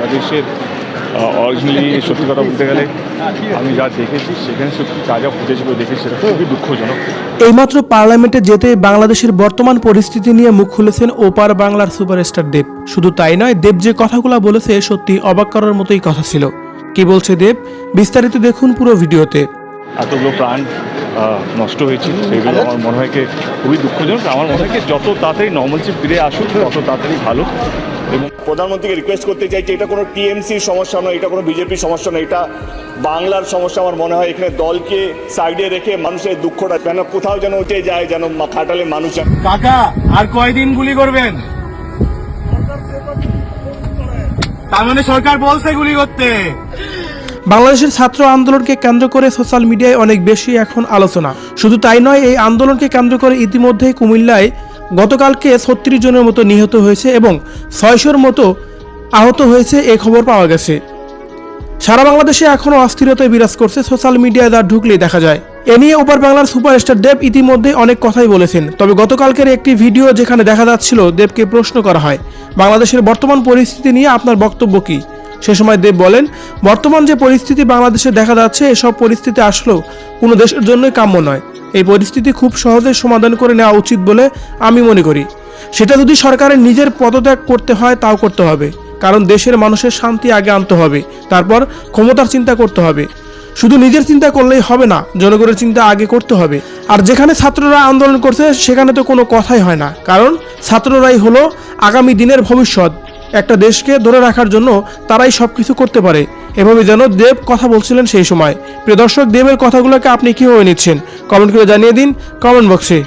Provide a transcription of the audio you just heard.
বাংলাদেশের অরিজিনালি সত্যি কথা বলতে গেলে আমি যা দেখেছি সেখানে সত্যি যা যা ফুটেজগুলো দেখেছি সেটা খুবই দুঃখজনক। এইমাত্র পার্লামেন্টে যেতে বাংলাদেশের বর্তমান পরিস্থিতি নিয়ে মুখ খুলেছেন ওপার বাংলার সুপারস্টার দেব। শুধু তাই নয় দেব যে কথাগুলো বলেছে সত্যি অবাক করার মতোই কথা ছিল। কি বলছে দেব? বিস্তারিত দেখুন পুরো ভিডিওতে। এতগুলো প্রাণ নষ্ট হয়েছে সেগুলো আমার মনে হয় কি খুবই দুঃখজনক। আমার মনে হয় কি যত তাড়াতাড়ি নর্মাল নর্মালসি ফিরে আসুক তত তাড়াতাড়ি ভালো। এবং প্রধানমন্ত্রীকে রিকোয়েস্ট করতে চাইছি এটা কোনো টিএমসির সমস্যা নয় এটা কোনো বিজেপির সমস্যা নয় এটা বাংলার সমস্যা আমার মনে হয়। এখানে দলকে সাইডে রেখে মানুষের দুঃখটা যেন কোথাও যেন উঠে যায় যেন মা- খাটালে মানুষ কাকা আর কয়দিন গুলি করবেন? তার মানে সরকার বলছে গুলি করতে। বাংলাদেশের ছাত্র আন্দোলনকে কেন্দ্র করে সোশ্যাল মিডিয়ায় অনেক বেশি এখন আলোচনা। শুধু তাই নয়, এই আন্দোলনকে কেন্দ্র করে ইতিমধ্যে কুমিল্লায় গতকালকে ছত্রিশ জনের মতো নিহত হয়েছে এবং ছয়শোর মতো আহত হয়েছে এ খবর পাওয়া গেছে। সারা বাংলাদেশে এখনও অস্থিরতায় বিরাজ করছে সোশ্যাল মিডিয়ায় যা ঢুকলেই দেখা যায়। এ নিয়ে ওপার বাংলার সুপারস্টার দেব ইতিমধ্যে অনেক কথাই বলেছেন। তবে গতকালকের একটি ভিডিও যেখানে দেখা যাচ্ছিল দেবকে প্রশ্ন করা হয়, বাংলাদেশের বর্তমান পরিস্থিতি নিয়ে আপনার বক্তব্য কী? সে সময় দেব বলেন, বর্তমান যে পরিস্থিতি বাংলাদেশে দেখা যাচ্ছে, এসব পরিস্থিতি আসলেও কোনো দেশের জন্যই কাম্য নয়। এই পরিস্থিতি খুব সহজে সমাধান করে নেওয়া উচিত বলে আমি মনে করি। সেটা যদি সরকারের নিজের পদত্যাগ করতে হয়, তাও করতে হবে। কারণ দেশের মানুষের শান্তি আগে আনতে হবে, তারপর ক্ষমতার চিন্তা করতে হবে। শুধু নিজের চিন্তা করলেই হবে না, জনগণের চিন্তা আগে করতে হবে। আর যেখানে ছাত্ররা আন্দোলন করছে, সেখানে তো কোনো কথাই হয় না। কারণ ছাত্ররাই হলো আগামী দিনের ভবিষ্যৎ। একটা দেশকে ধরে রাখার জন্য তারাই সব কিছু করতে পারে। এভাবে যেন দেব কথা বলছিলেন সেই সময়। প্রিয় দর্শক, দেবের কথাগুলোকে আপনি কীভাবে নিচ্ছেন? কমেন্ট করে জানিয়ে দিন কমেন্ট বক্সে।